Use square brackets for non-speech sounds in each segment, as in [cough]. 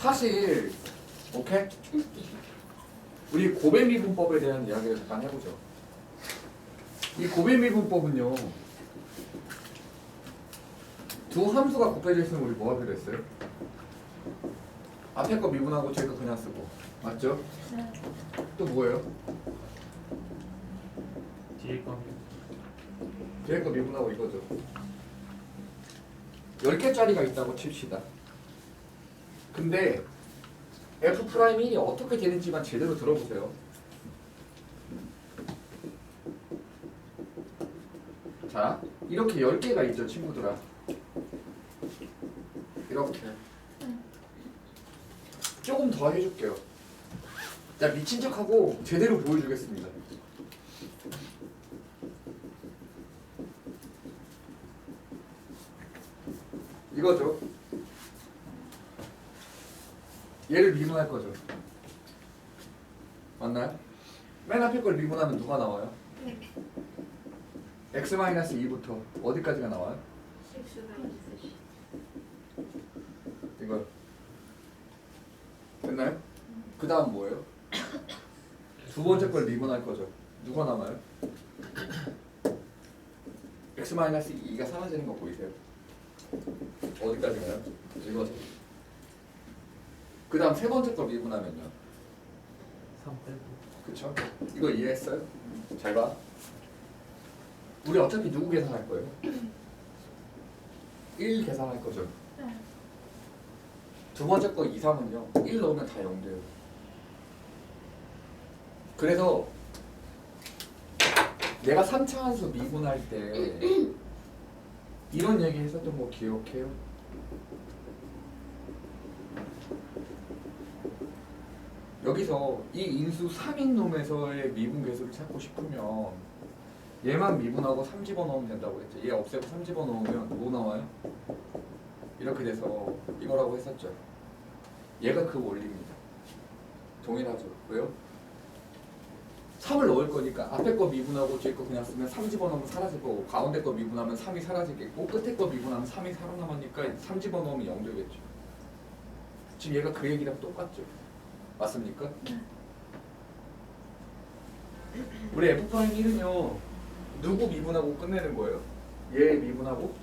사실 오케이? 우리 고배미분법에 대한 이야기를 잠깐 해보죠. 이 고배미분법은요. 두 함수가 곱해져 있으면 우리 뭐 하기로 했어요? 앞에 거 미분하고 뒤에 거 그냥 쓰고 맞죠? 네. 또 뭐예요? 뒤에 거 뒤에 거 미분하고 이거죠. 10개짜리가 있다고 칩시다. 근데 f 프라임 1이 어떻게 되는지만 제대로 들어보세요. 자, 이렇게 10개가 있죠, 친구들아. 이렇게. 조금 더 해줄게요. 자, 미친 척하고 제대로 보여주겠습니다. 이거죠. 얘를 미분할 거죠. 맞나요? 맨 앞에 걸 미분하면 누가 나와요? x-2부터 어디까지가 나와요? 이거 됐나요? 그 다음 뭐예요? 두 번째 걸 미분할 거죠. 누가 남아요? x-2가 사라지는 거 보이세요? 어디까지 가요? 이거죠. 그 다음 세 번째 거 미분하면요. 3 빼고 그쵸? 이거 이해했어요? 잘 봐. 우리 어차피 누구 계산할 거예요? [clears throat] 1 계산할 거죠. 네. 두 번째 거 이상은요. 1 넣으면 다 0 돼요. 그래서 내가 3차 함수 미분할 때 [clears throat] 이런 얘기 했었던 거 기억해요? 여기서 이 인수 3인 놈에서의 미분 계수를 찾고 싶으면 얘만 미분하고 3 집어넣으면 된다고 했죠. 얘 없애고 3 집어넣으면 뭐 나와요? 이렇게 돼서 이거라고 했었죠. 얘가 그 원리입니다. 동일하죠. 왜요? 3을 넣을 거니까 앞에 거 미분하고 뒤에 거 그냥 쓰면 3 집어넣으면 사라질 거고 가운데 거 미분하면 3이 사라지겠고 끝에 거 미분하면 3이 살아남으니까 3 집어넣으면 0 되겠죠. 지금 얘가 그 얘기랑 똑같죠. 맞습니까? 우리 F'1은요 누구 미분하고 끝내는 거예요? 얘 미분하고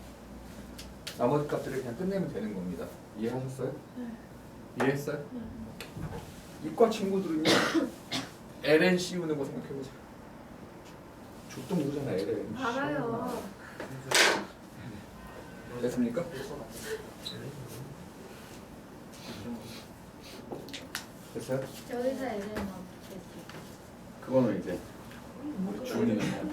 나머지 값들을 그냥 끝내면 되는 겁니다. 이해하셨어요? 네. 이해했어요? 이과 친구들은요 ln 씌우는 거 생각해보세요. 족도 모르잖아 ln. 알아요. 됐습니까? 됐어요? 저희가 애를 어떻게 그거는 이제 준이는